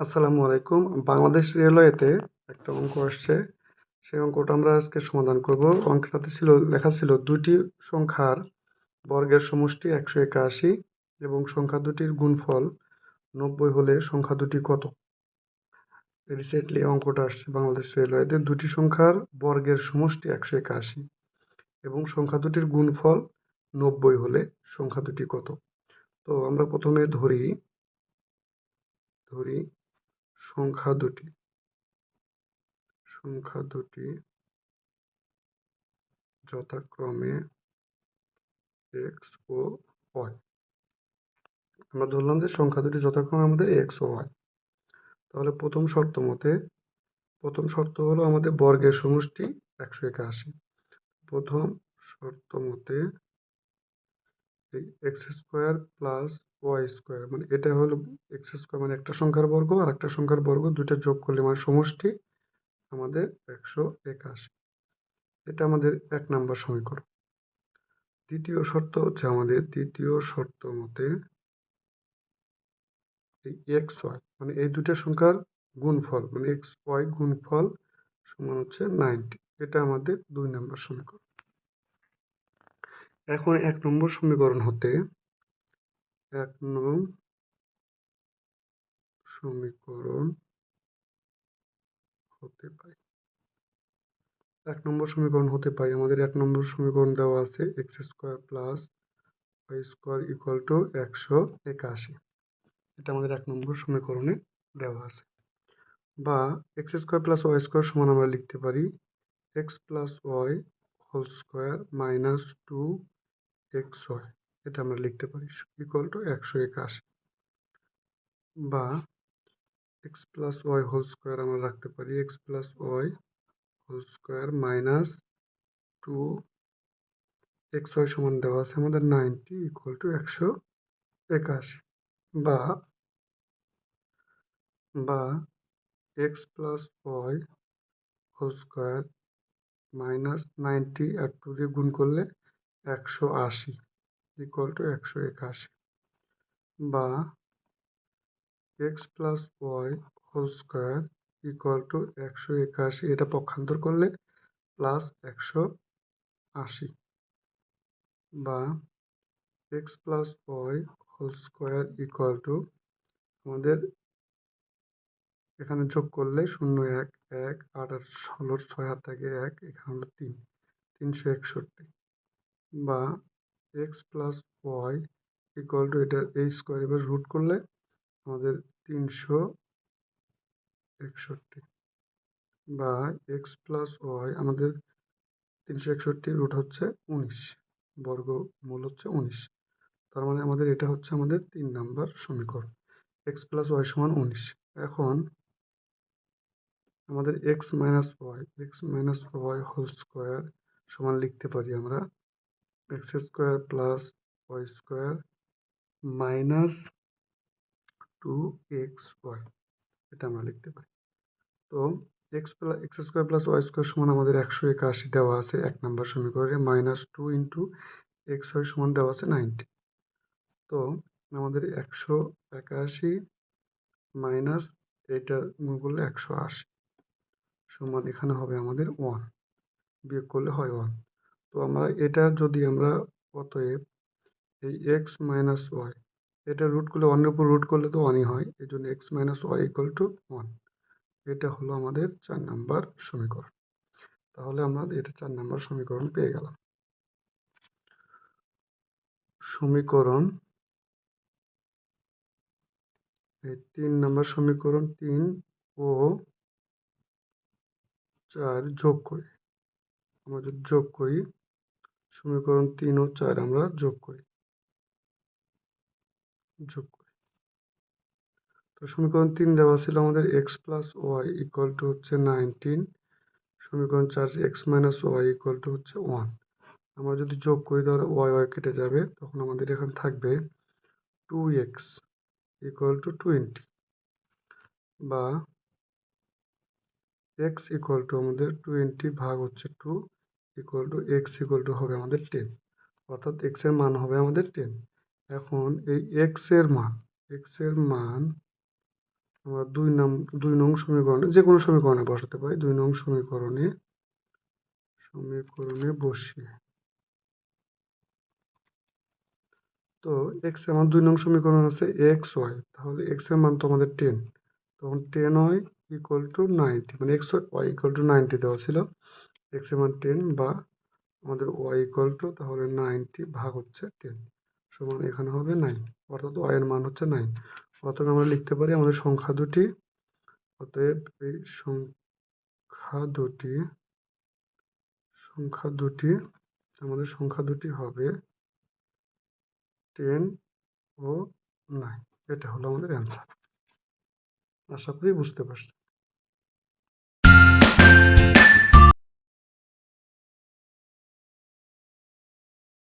আসসালামু আলাইকুম। বাংলাদেশ রেলওয়েতে একটা অঙ্ক আসছে। সেই অঙ্কটা আমরা আজকে সমাধান করব। অঙ্কটাতে ছিল, লেখা ছিল দুটি সংখ্যার বর্গের সমষ্টি একশো একাশি এবং সংখ্যা দুটির গুণফল নব্বই হলে সংখ্যা দুটি কত? রিসেন্টলি অঙ্কটা আসছে বাংলাদেশ রেলওয়েতে। দুটি সংখ্যার বর্গের সমষ্টি একশো একাশি এবং সংখ্যা দুটির গুণফল নব্বই হলে সংখ্যা দুটি কত? তো আমরা প্রথমে ধরি ধরি সংখ্যা দুটি। সংখ্যা দুটি যথাক্রমে এক্স ও ওয়াই আমরা ধরলাম যে সংখ্যা দুটি যথাক্রমে আমাদের এক্স ও ওয়াই তাহলে প্রথম শর্ত মতে, প্রথম শর্ত হলো আমাদের বর্গের সমষ্টি একশো একাশি। প্রথম শর্ত মতে এই x square plus y square মানে এটা হলো এক্স স্কোয়ার মানে একটা সংখ্যার বর্গ আর একটা সংখ্যার বর্গ, দুইটা যোগ করলে মানে সমষ্টি আমাদের একশো একাশি। এটা আমাদের এক নাম্বার সমীকরণ। দ্বিতীয় শর্ত হচ্ছে আমাদের দ্বিতীয় শর্ত মতে এই এক্স ওয়াই মানে এই দুটো সংখ্যার গুণফল মানে এক্স ওয়াই গুণফল সমান হচ্ছে নাইনটি। এটা আমাদের দুই নম্বর সমীকরণ। এখন এক নম্বর সমীকরণ হতে এক নং সমীকরণ হতে পাই এক নম্বর সমীকরণ হতে পাই আমাদের এক নম্বর সমীকরণ দেওয়া আছে x square plus y square equal to একশো একাশি। এটা আমাদের এক নম্বর সমীকরণে দেওয়া আছে। বা x square plus y square সমান আমরা লিখতে পারি x plus y whole square minus two x y এটা আমরা লিখতে পারি ইকুয়াল টু একশো একাশি বা x plus y whole square আমরা রাখতে পারি x plus y whole square minus two x y সমান দেওয়া আছে আমাদের নাইনটি ইকুয়াল টু একশো একাশি বা বা x plus y whole square minus ninety আর টু দিয়ে গুণ করলে একশো আশি। ইকুয়াল টু একশো একাশি বা x plus y whole square equal to একশো একাশি। এটা পক্ষান্তর করলে প্লাস একশো আশি বা x plus y whole square equal to আমাদের এখানে যোগ করলে শূন্য এক এক, আট আর ষোলোর ছয় হাত থাকে এক, এখানে তিন, তিনশো একষট্টি বা x plus y equal to এটা এই স্কোয়ার এবার রুট করলে আমাদের তিনশো একষট্টি বা এক্স প্লাস ওয়াই আমাদের তিনশো একষট্টি রুট হচ্ছে উনিশ, বর্গ মূল হচ্ছে উনিশ। তার মানে আমাদের এটা হচ্ছে আমাদের তিন নাম্বার সমীকরণ এক্স প্লাস ওয়াই সমান উনিশ। এখন আমাদের x minus y x minus y whole square সমান লিখতে পারি আমরা। X square plus y square minus two x y এটা আমরা লিখতে পারি। তো x plus x square plus y square সমান আমাদের একশো একাশি দেওয়া আছে, এক নম্বর সমীকরণে minus two into x y সমান দেওয়া আছে নাইনটি তো আমাদের একশো একাশি মাইনাস এটা গুণ করলে একশো আশি, সমান এখানে হবে আমাদের ওয়ান বিয়োগ করলে হয় ওয়ান তো আমরা এটা যদি আমরা অতএব এই এক্স মাইনাস ওয়াই এটা রুট করলে ওয়ানের উপর রুট করলে তো ওয়ানই হয়, এই জন্য x minus y equal to one এটা হলো আমাদের চার নাম্বার সমীকরণ। তাহলে আমরা এটা চার নাম্বার সমীকরণ পেয়ে গেলাম। সমীকরণ এই তিন নাম্বার সমীকরণ তিন ও চার যোগ করি। আমরা যদি যোগ করি সমীকরণ তিন ও চার আমরা যোগ করি। যোগ করি। তো সমীকরণ তিন দেওয়া ছিল আমাদের x plus y equal to হচ্ছে নাইনটিন সমীকরণ চার x minus y equal to হচ্ছে ওয়ান আমরা যদি যোগ করি তাহলে ওয়াই ওয়াই কেটে যাবে, তখন আমাদের এখানে থাকবে two x equal to twenty বা এক্স ইকুয়াল টু আমাদের টোয়েন্টি ভাগ হচ্ছে two equal to x equal to হবে আমাদের টেন অর্থাৎ এক্সের মান হবে আমাদের টেন এখন এই এক্সের মান এক্সের মান আমরা দুই নাম, দুই নং সমীকরণে, যে কোনো সমীকরণে বসাতে পারি। দুই নং সমীকরণে সমীকরণে বসিয়ে। তো এক্সের মান দুই নং সমীকরণ আছে এক্স ওয়াই তাহলে এক্সের মান তো আমাদের টেন তখন ten y equal to ninety মানে x y equal to ninety দেওয়া ছিল। এক্সের মান টেন বা আমাদের ওয়াই ইকুয়াল টু তাহলে নাইনটি ভাগ হচ্ছে টেন সমান এখানে হবে নাইন অর্থাৎ ওয়াই এর মান হচ্ছে নাইন অতএব আমরা লিখতে পারি আমাদের সংখ্যা দুটি, অতএব এই সংখ্যা দুটি সংখ্যা দুটি, আমাদের সংখ্যা দুটি হবে টেন ও নাইন এটা হলো আমাদের অ্যান্সার আশা করি বুঝতে পারছি